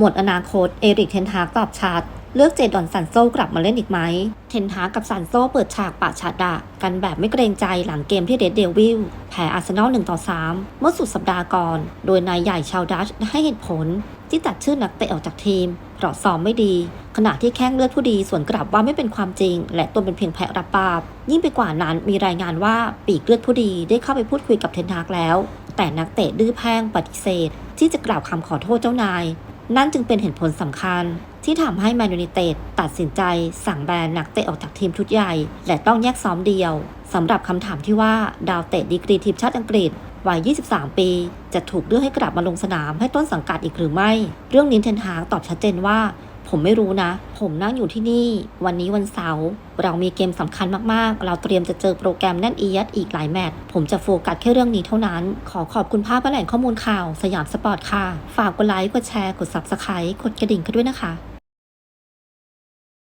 หมดอนาคตเอริกเทนฮากตอบชัด เลือกเจดอนซันโซกลับมาเล่นอีกไหม เทนฮากับซันโซเปิดฉากปะฉาดะกันแบบไม่เกรงใจหลังเกมที่เรดเดวิลแพ้อาร์เซนอล1ต่อ3เมื่อสุดสัปดาห์ก่อน โดยนายใหญ่ชาวดัชให้เหตุผลที่ตัดชื่อนักเตะออกจากทีมเพราะซ้อมไม่ดี ขณะที่แข้งเลือดผู้ดีส่วนกลับว่าไม่เป็นความจริง และตนเป็นเพียงแพะรับบาปยิ่งไปกว่านั้นมีรายงานว่าปีกเลือดผู้ดีได้เข้าไปพูดคุยกับเทนฮากแล้ว แต่นักเตะดื้อแพงปฏิเสธ ที่จะกล่าวคำขอโทษเจ้านาย นั่นจึงเป็นเหตุผลสำคัญ ที่ทำให้แมนยูไนเต็ดตัดสินใจสั่งแบนนักเตะออกจากทีมชุดใหญ่ และต้องแยกซ้อมเดียวสำหรับคำถามที่ว่าดาวเตะดีกรีทีมชาติอังกฤษวัย 23 ปี จะถูกเลือกให้กลับมาลงสนามให้ต้นสังกัดอีกหรือไม่ เรื่องนี้เทนฮางตอบชัดเจนว่า ผมไม่รู้นะ ผมนั่งอยู่ที่นี่ วันนี้วันเสาร์เรามีเกมสำคัญมากๆ เราเตรียมจะเจอโปรแกรมแน่นอียัดอีกหลายแมตช์ผมจะโฟกัสแค่เรื่องนี้เท่านั้น ขอขอบคุณภาพและแหล่งข้อมูลข่าว สยามสปอร์ตค่ะ ฝากกดไลค์กดแชร์กด Subscribe กดกระดิ่งกันด้วยนะคะ